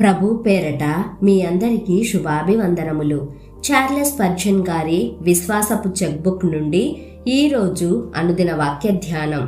ప్రభు పేరట మీ అందరికీ శుభాభివందనములు. చార్లెస్ పర్జన్ గారి విశ్వాసపు చెక్బుక్ నుండి ఈరోజు అనుదిన వాక్య ధ్యానం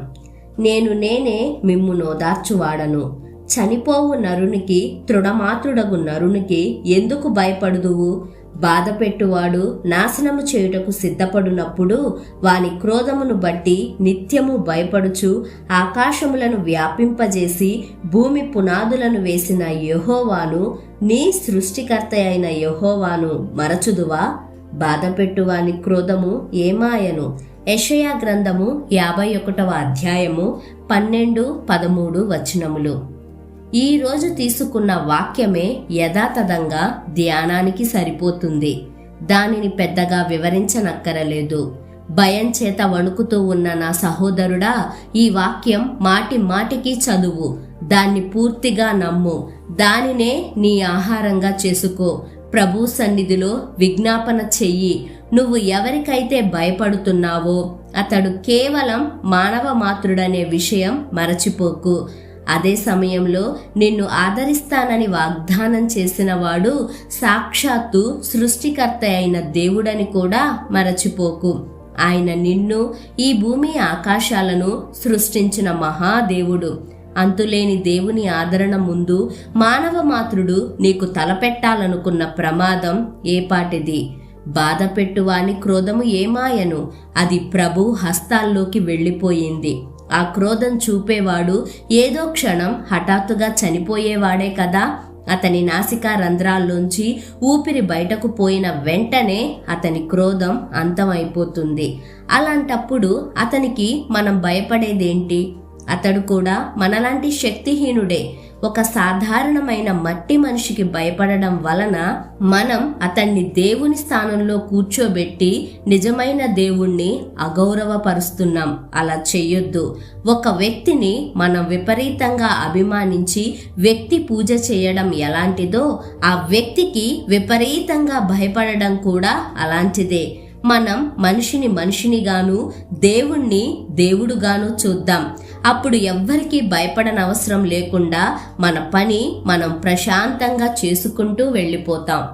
నేను నేనే మిమ్ము నోదార్చువాడను చనిపోవు నరునికి తృణమాతృడగు నరునికి ఎందుకు భయపడుదువు? బాధపెట్టువాడు నాశనము చేయుటకు సిద్ధపడునప్పుడు వాని క్రోధమును బట్టి నిత్యము భయపడుచు ఆకాశములను వ్యాపింపజేసి భూమి పునాదులను వేసిన యహోవాను నీ సృష్టికర్త అయిన యహోవాను మరచుదువా? బాధపెట్టువాని క్రోధము ఏమాయను? యషయా గ్రంథము యాభై ఒకటవ అధ్యాయము పన్నెండు పదమూడు వచనములు. ఈ రోజు తీసుకున్న వాక్యమే యథాతథంగా ధ్యానానికి సరిపోతుంది. దానిని పెద్దగా వివరించనక్కరలేదు. భయం చేత వణుకుతూ ఉన్న నా సహోదరుడా ఈ వాక్యం మాటి మాటికి చదువు. దాన్ని పూర్తిగా నమ్ము. దానినే నీ ఆహారంగా చేసుకో. ప్రభు సన్నిధిలో విజ్ఞాపన చెయ్యి. నువ్వు ఎవరికైతే భయపడుతున్నావో అతడు కేవలం మానవ మాతృడనే విషయం మరచిపోకు. అదే సమయంలో నిన్ను ఆదరిస్తానని వాగ్దానం చేసిన వాడు సాక్షాత్తు సృష్టికర్త అయిన దేవుడని కూడా మరచిపోకు. ఆయన నిన్ను ఈ భూమి ఆకాశాలను సృష్టించిన మహాదేవుడు. అంతులేని దేవుని ఆదరణ ముందు మానవ మాతృడు నీకు తలపెట్టాలనుకున్న ప్రమాదం ఏపాటిది బాధ పెట్టువాని క్రోధము ఏమాయను? అది ప్రభు హస్తాల్లోకి వెళ్ళిపోయింది. ఆ క్రోధం చూపేవాడు ఏదో క్షణం హఠాత్తుగా చనిపోయేవాడే కదా. అతని నాసికా రంధ్రాల్లోంచి ఊపిరి బయటకు పోయిన వెంటనే అతని క్రోధం అంతమైపోతుంది. అలాంటప్పుడు అతనికి మనం భయపడేదేంటి? అతడు కూడా మనలాంటి శక్తిహీనుడే. ఒక సాధారణమైన మట్టి మనిషికి భయపడడం వలన మనం అతన్ని దేవుని స్థానంలో కూర్చోబెట్టి నిజమైన దేవుణ్ణి అగౌరవపరుస్తున్నాం. అలా చెయ్యొద్దు ఒక వ్యక్తిని మనం విపరీతంగా అభిమానించి వ్యక్తి పూజ చేయడం ఎలాంటిదో ఆ వ్యక్తికి విపరీతంగా భయపడడం కూడా అలాంటిదే. మనం మనిషిని మనిషినిగాను దేవుణ్ణి దేవుడుగాను చూద్దాం. అప్పుడు ఎవ్వరికీ భయపడనవసరం లేకుండా మన పని మనం ప్రశాంతంగా చేసుకుంటూ వెళ్ళిపోతాం.